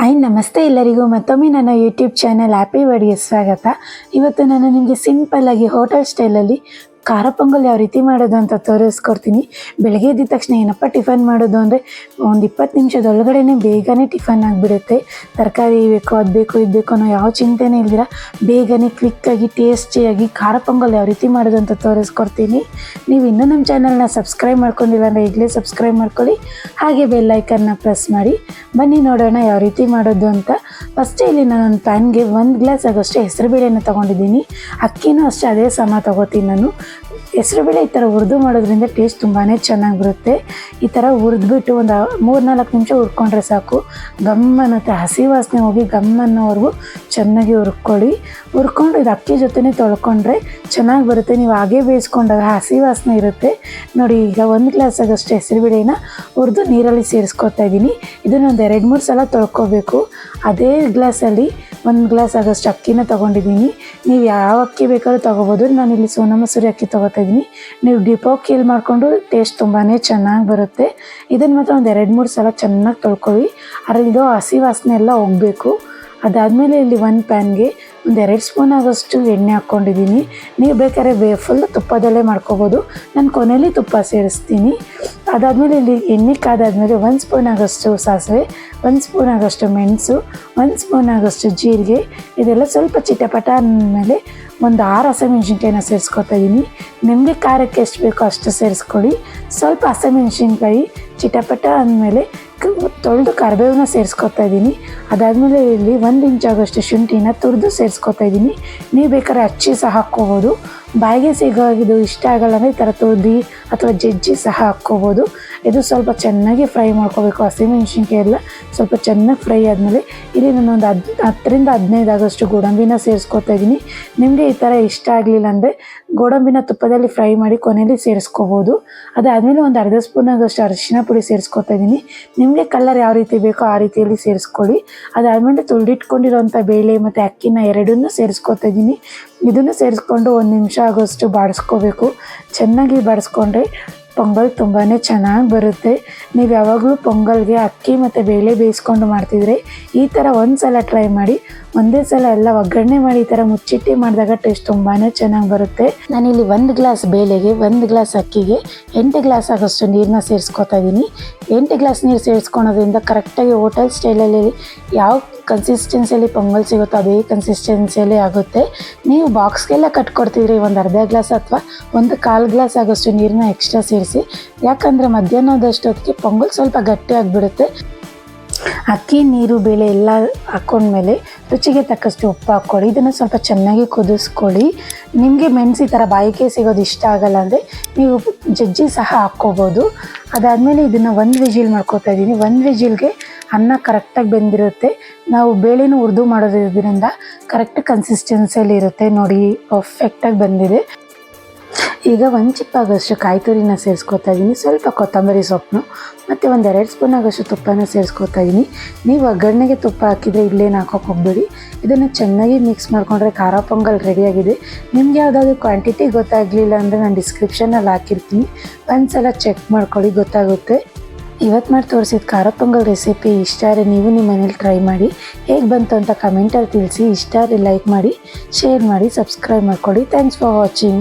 Hi ನಮಸ್ತೆ ಎಲ್ಲರಿಗೂ. ಮತ್ತೊಮ್ಮೆ ನನ್ನ ಯೂಟ್ಯೂಬ್ ಚಾನೆಲ್ ಹ್ಯಾಪಿ ವರ್ಡ್ಗೆ ಸ್ವಾಗತ. ಇವತ್ತು ನಾನು ನಿಮಗೆ ಸಿಂಪಲ್ಲಾಗಿ ಹೋಟೆಲ್ ಸ್ಟೈಲಲ್ಲಿ ಖಾರ ಪೊಂಗಲ್ ಯಾವ ರೀತಿ ಮಾಡೋದು ಅಂತ ತೋರಿಸ್ಕೊಡ್ತೀನಿ. ಬೆಳಗ್ಗೆ ಎದ್ದ ತಕ್ಷಣ ಏನಪ್ಪ ಟಿಫನ್ ಮಾಡೋದು ಅಂದರೆ ಒಂದು ಇಪ್ಪತ್ತು ನಿಮಿಷದೊಳಗಡೆ ಬೇಗನೆ ಟಿಫನ್ ಆಗಿಬಿಡುತ್ತೆ. ತರಕಾರಿ ಬೇಕು, ಅದು ಬೇಕು, ಇದು ಬೇಕು ಅನ್ನೋ ಯಾವ ಚಿಂತೆನೇ ಇಲ್ದಿರ ಬೇಗನೆ ಕ್ವಿಕ್ಕಾಗಿ ಟೇಸ್ಟಿಯಾಗಿ ಖಾರ ಪೊಂಗಲ್ ಯಾವ ರೀತಿ ಮಾಡೋದು ಅಂತ ತೋರಿಸ್ಕೊಡ್ತೀನಿ. ನೀವು ಇನ್ನೂ ನಮ್ಮ ಚಾನಲ್ನ ಸಬ್ಸ್ಕ್ರೈಬ್ ಮಾಡ್ಕೊಂಡಿಲ್ಲ ಅಂದರೆ ಈಗಲೇ ಸಬ್ಸ್ಕ್ರೈಬ್ ಮಾಡ್ಕೊಳ್ಳಿ. ಹಾಗೆ ಬೆಲ್ ಐಕನ್ನ ಪ್ರೆಸ್ ಮಾಡಿ. ಬನ್ನಿ ನೋಡೋಣ ಯಾವ ರೀತಿ ಮಾಡೋದು ಅಂತ. ಫಸ್ಟೇ ಇಲ್ಲಿ ನಾನು ಒಂದು ಪ್ಯಾನ್ಗೆ ಒಂದು ಗ್ಲಾಸ್ ಆಗೋಷ್ಟು ಹೆಸರುಬೇಳೆನ ತೊಗೊಂಡಿದ್ದೀನಿ. ಅಕ್ಕಿನೂ ಅಷ್ಟೇ ಅದೇ ಸಮ ತೊಗೋತೀನಿ ನಾನು. ಹೆಸರುಬೇಳೆ ಈ ಥರ ಹುರಿದು ಮಾಡೋದ್ರಿಂದ ಟೇಸ್ಟ್ ತುಂಬಾ ಚೆನ್ನಾಗಿ ಬರುತ್ತೆ. ಈ ಥರ ಹುರಿದ್ಬಿಟ್ಟು ಒಂದು ಮೂರು ನಾಲ್ಕು ನಿಮಿಷ ಹುರ್ಕೊಂಡ್ರೆ ಸಾಕು. ಗಮ್ ಅನ್ನತ್ತೆ ಹಸಿ ವಾಸನೆ ಹೋಗಿ ಗಮ್ ಅನ್ನೋವರೆಗೂ ಚೆನ್ನಾಗಿ ಹುರ್ಕೊಳ್ಳಿ. ಹುರ್ಕೊಂಡು ಇದು ಅಕ್ಕಿ ಜೊತೆನೇ ತೊಳ್ಕೊಂಡ್ರೆ ಚೆನ್ನಾಗಿ ಬರುತ್ತೆ. ನೀವು ಹಾಗೆ ಬೇಯಿಸ್ಕೊಂಡಾಗ ಹಸಿ ವಾಸನೆ ಇರುತ್ತೆ. ನೋಡಿ, ಈಗ ಒಂದು ಗ್ಲಾಸ್ ಆಗಷ್ಟು ಹೆಸರುಬೇಳೆನ ಹುರಿದು ನೀರಲ್ಲಿ ಸೇರಿಸ್ಕೊತಾ ಇದ್ದೀನಿ. ಇದನ್ನು ಒಂದು ಎರಡು, ಮೂರು ಸಲ ತೊಳ್ಕೊಬೇಕು. ಅದೇ ಗ್ಲಾಸಲ್ಲಿ ಒಂದು ಗ್ಲಾಸ್ ಆಗಷ್ಟು ಅಕ್ಕಿನ ತೊಗೊಂಡಿದ್ದೀನಿ. ನೀವು ಯಾವ ಅಕ್ಕಿ ಬೇಕಾದ್ರೂ ತೊಗೋಬೋದು. ಇಲ್ಲಿ ಸೋನಾ ಮಸೂರಿ ಅಕ್ಕಿ ತೊಗೋತಾ ಇದ್ದೀನಿ. ನೀವು ಡಿಪೋ ಕೀಲ್ ಮಾಡಿಕೊಂಡು ಟೇಸ್ಟ್ ತುಂಬಾ ಚೆನ್ನಾಗಿ ಬರುತ್ತೆ. ಇದನ್ನು ಮಾತ್ರ ಒಂದು ಎರಡು, ಮೂರು ಸಲ ಚೆನ್ನಾಗಿ ತೊಳ್ಕೊಳ್ಳಿ. ಅದರಲ್ಲಿರೋ ಹಸಿ ವಾಸನೆ ಎಲ್ಲ ಹೋಗಬೇಕು. ಅದಾದಮೇಲೆ ಇಲ್ಲಿ ಒಂದು ಪ್ಯಾನ್ಗೆ ಒಂದು ಎರಡು ಸ್ಪೂನ್ ಆಗೋಷ್ಟು ಎಣ್ಣೆ ಹಾಕ್ಕೊಂಡಿದ್ದೀನಿ. ನೀವು ಬೇಕಾದ್ರೆ ಬೇ ಫುಲ್ ತುಪ್ಪದಲ್ಲೇ ಮಾಡ್ಕೋಬೋದು. ನಾನು ಕೊನೆಯಲ್ಲಿ ತುಪ್ಪ ಸೇರಿಸ್ತೀನಿ. ಅದಾದಮೇಲೆ ಇಲ್ಲಿ ಎಣ್ಣೆ ಕಾದಾದಮೇಲೆ ಒಂದು ಸ್ಪೂನ್ ಆಗೋಷ್ಟು ಸಾಸಿವೆ ಒಂದು ಸ್ಪೂನ್ ಆಗೋಷ್ಟು ಮೆಣಸು ಒಂದು ಸ್ಪೂನ್ ಆಗೋಷ್ಟು ಜೀರಿಗೆ. ಇದೆಲ್ಲ ಸ್ವಲ್ಪ ಚಿಟಪಟ ಅಂದಮೇಲೆ ಒಂದು ಆರು ಹಸಿಮೆಣ್ಸಿನ್ಕಾಯಿನ ಸೇರಿಸ್ಕೊತಾ ಇದ್ದೀನಿ ನಿಮಗೆ ಖಾರಕ್ಕೆ ಎಷ್ಟು ಬೇಕೋ ಅಷ್ಟು ಸೇರಿಸ್ಕೊಳ್ಳಿ. ಸ್ವಲ್ಪ ಹಸಿಮೆಣ್ಸಿನ್ಕಾಯಿ ಚಿಟಪಟ ಅಂದಮೇಲೆ ತೊಳೆದು ಕರಿಬೇವನ್ನ ಸೇರಿಸ್ಕೊತಾ ಇದ್ದೀನಿ. ಅದಾದಮೇಲೆ ಇಲ್ಲಿ ಒಂದು ಆಗೋಷ್ಟು ಶುಂಠಿನ ತುರಿದು ಸೇರಿಸ್ಕೊತಾ ಇದ್ದೀನಿ. ನೀವು ಬೇಕಾದ್ರೆ ಹಚ್ಚಿ ಸಹ ಹಾಕ್ಕೋಬೋದು. ಬಾಯಿಗೆ ಸಿಗೋದು ಇಷ್ಟ ಆಗಲ್ಲ ಅಂದರೆ ಈ ಥರ ತುದಿ ಅಥವಾ ಜಜ್ಜಿ ಸಹ ಹಾಕ್ಕೋಬೋದು. ಇದು ಸ್ವಲ್ಪ ಚೆನ್ನಾಗಿ ಫ್ರೈ ಮಾಡ್ಕೋಬೇಕು. ಹಸಿಮೆಣ್ಸಿನ್ಕಾಯಿ ಎಲ್ಲ ಸ್ವಲ್ಪ ಚೆನ್ನಾಗಿ ಫ್ರೈ ಆದಮೇಲೆ ಇಲ್ಲಿ ನಾನು ಒಂದು ಹದ್, ಹತ್ತರಿಂದ ಹದಿನೈದು ಆಗೋಷ್ಟು ಗೋಡಂಬಿನ ಸೇರಿಸ್ಕೊತಾ ಇದ್ದೀನಿ. ನಿಮಗೆ ಈ ಥರ ಇಷ್ಟ ಆಗಲಿಲ್ಲ ಅಂದರೆ ಗೋಡಂಬಿನ ತುಪ್ಪದಲ್ಲಿ ಫ್ರೈ ಮಾಡಿ ಕೊನೆಯಲ್ಲಿ ಸೇರಿಸ್ಕೋಬೋದು. ಅದಾದಮೇಲೆ ಒಂದು ಅರ್ಧ ಸ್ಪೂನ್ ಆಗೋಷ್ಟು ಅರಿಶಿನ ಪುಡಿ ಸೇರಿಸ್ಕೊತಾ ಇದ್ದೀನಿ. ನಿಮಗೆ ಕಲರ್ ಯಾವ ರೀತಿ ಬೇಕೋ ಆ ರೀತಿಯಲ್ಲಿ ಸೇರಿಸ್ಕೊಳ್ಳಿ. ಅದಾದಮೇಲೆ ತುಳಿದಿಟ್ಕೊಂಡಿರೋಂಥ ಬೇಳೆ ಮತ್ತು ಅಕ್ಕಿನ ಎರಡನ್ನೂ ಸೇರಿಸ್ಕೊತಾ ಇದ್ದೀನಿ. ಇದನ್ನು ಸೇರಿಸ್ಕೊಂಡು ಒಂದು ನಿಮಿಷ ಆಗೋಷ್ಟು ಬಾಡಿಸ್ಕೋಬೇಕು. ಚೆನ್ನಾಗಿ ಬಾಡಿಸ್ಕೊಂಡ್ರೆ ಪೊಂಗಲ್ ತುಂಬಾ ಚೆನ್ನಾಗಿ ಬರುತ್ತೆ. ನೀವು ಯಾವಾಗಲೂ ಪೊಂಗಲ್ಗೆ ಅಕ್ಕಿ ಮತ್ತು ಬೇಳೆ ಬೇಯಿಸ್ಕೊಂಡು ಮಾಡ್ತಿದ್ರೆ ಈ ಥರ ಒಂದು ಸಲ ಟ್ರೈ ಮಾಡಿ ಒಂದೇ ಸಲ ಎಲ್ಲ ಒಗ್ಗರಣೆ ಮಾಡಿ ಈ ಥರ ಮುಚ್ಚಿಟ್ಟಿ ಮಾಡಿದಾಗ ಟೇಸ್ಟ್ ತುಂಬಾ ಚೆನ್ನಾಗಿ ಬರುತ್ತೆ. ನಾನಿಲ್ಲಿ ಒಂದು ಗ್ಲಾಸ್ ಬೇಳೆಗೆ, ಒಂದು ಗ್ಲಾಸ್ ಅಕ್ಕಿಗೆ, ಎಂಟು ಗ್ಲಾಸ್ ಆಗೋಷ್ಟು ನೀರನ್ನ ಸೇರಿಸ್ಕೊತಾ ಇದ್ದೀನಿ. ಎಂಟು ಗ್ಲಾಸ್ ನೀರು ಸೇರಿಸ್ಕೊಳೋದ್ರಿಂದ ಕರೆಕ್ಟಾಗಿ ಹೋಟೆಲ್ ಸ್ಟೈಲಲ್ಲಿ ಯಾವ ಕನ್ಸಿಸ್ಟೆನ್ಸಿಯಲ್ಲಿ ಪೊಂಗಲ್ ಸಿಗುತ್ತೋ ಅದೇ ಕನ್ಸಿಸ್ಟೆನ್ಸಿಯಲ್ಲಿ ಆಗುತ್ತೆ. ನೀವು ಬಾಕ್ಸ್ಗೆಲ್ಲ ಕಟ್ಕೊಡ್ತಿದ್ರಿ ಒಂದು ಅರ್ಧ ಗ್ಲಾಸ್ ಅಥವಾ ಒಂದು ಕಾಲು ಗ್ಲಾಸ್ ಆಗೋಷ್ಟು ನೀರನ್ನ ಎಕ್ಸ್ಟ್ರಾ ಸೇರಿಸಿ, ಯಾಕಂದರೆ ಮಧ್ಯಾಹ್ನದಷ್ಟೊತ್ತಿಗೆ ಪೊಂಗಲ್ ಸ್ವಲ್ಪ ಗಟ್ಟಿ ಆಗಿಬಿಡುತ್ತೆ. ಅಕ್ಕಿ, ನೀರು, ಬೇಳೆ ಎಲ್ಲ ಹಾಕ್ಕೊಂಡ್ಮೇಲೆ ರುಚಿಗೆ ತಕ್ಕಷ್ಟು ಉಪ್ಪು ಹಾಕ್ಕೊಳ್ಳಿ ಇದನ್ನು ಸ್ವಲ್ಪ ಚೆನ್ನಾಗಿ ಕುದಿಸ್ಕೊಳ್ಳಿ. ನಿಮಗೆ ಮೆಣಸು ಈ ಥರ ಬಾಯಿಗೆ ಸಿಗೋದು ಇಷ್ಟ ಆಗಲ್ಲ ಅಂದರೆ ನೀವು ಜಜ್ಜಿ ಸಹ ಹಾಕ್ಕೋಬೋದು. ಅದಾದಮೇಲೆ ಇದನ್ನು ಒಂದು ವಿಜಿಲ್ ಮಾಡ್ಕೋತಾ ಇದ್ದೀನಿ ಒಂದು ವಿಜಿಲ್ಗೆ ಅನ್ನ ಕರೆಕ್ಟಾಗಿ ಬೆಂದಿರುತ್ತೆ. ನಾವು ಬೇಳೆನೂ ಉರ್ದು ಮಾಡೋದ್ರಿಂದ ಕರೆಕ್ಟ್ ಕನ್ಸಿಸ್ಟೆನ್ಸಿಯಲ್ಲಿ ಇರುತ್ತೆ. ನೋಡಿ ಪರ್ಫೆಕ್ಟಾಗಿ ಬಂದಿದೆ. ಈಗ ಒಂದು ಚಿಪ್ ಆಗೋಷ್ಟು ಕಾಯಿ ತುರಿನ ಸೇರಿಸ್ಕೊತಾ ಇದ್ದೀನಿ ಸ್ವಲ್ಪ ಕೊತ್ತಂಬರಿ ಸೊಪ್ಪು ಮತ್ತು ಒಂದು ಎರಡು ಸ್ಪೂನ್ ಆಗೋಷ್ಟು ತುಪ್ಪನ ಸೇರಿಸ್ಕೊತಾ ಇದ್ದೀನಿ ನೀವು ಒಗ್ಗರಣೆಗೆ ತುಪ್ಪ ಹಾಕಿದರೆ ಇಲ್ಲೇನು ಹಾಕೋಕೆ ಹೋಗ್ಬೇಡಿ. ಇದನ್ನು ಚೆನ್ನಾಗಿ ಮಿಕ್ಸ್ ಮಾಡಿಕೊಂಡ್ರೆ ಖಾರ ಪೊಂಗಲ್ ರೆಡಿಯಾಗಿದೆ ನಿಮ್ಗೆ ಯಾವುದಾದ್ರು ಕ್ವಾಂಟಿಟಿ ಗೊತ್ತಾಗಲಿಲ್ಲ ಅಂದರೆ ನಾನು ಡಿಸ್ಕ್ರಿಪ್ಷನಲ್ಲಿ ಹಾಕಿರ್ತೀನಿ. ಒಂದು ಸಲ ಚೆಕ್ ಮಾಡ್ಕೊಳ್ಳಿ, ಗೊತ್ತಾಗುತ್ತೆ. ಇವತ್ತು ಮಾಡಿ ತೋರಿಸಿದ ಖಾರ ಪೊಂಗಲ್ ರೆಸಿಪಿ ಇಷ್ಟ ಆದರೆ ನೀವು ನಿಮ್ಮ ಮನೇಲಿ ಟ್ರೈ ಮಾಡಿ. ಹೇಗೆ ಬಂತು ಅಂತ ಕಮೆಂಟಲ್ಲಿ ತಿಳಿಸಿ. ಇಷ್ಟ ಆದರೆ ಲೈಕ್ ಮಾಡಿ ಶೇರ್ ಮಾಡಿ ಸಬ್ಸ್ಕ್ರೈಬ್ ಮಾಡ್ಕೊಳ್ಳಿ. Thanks for watching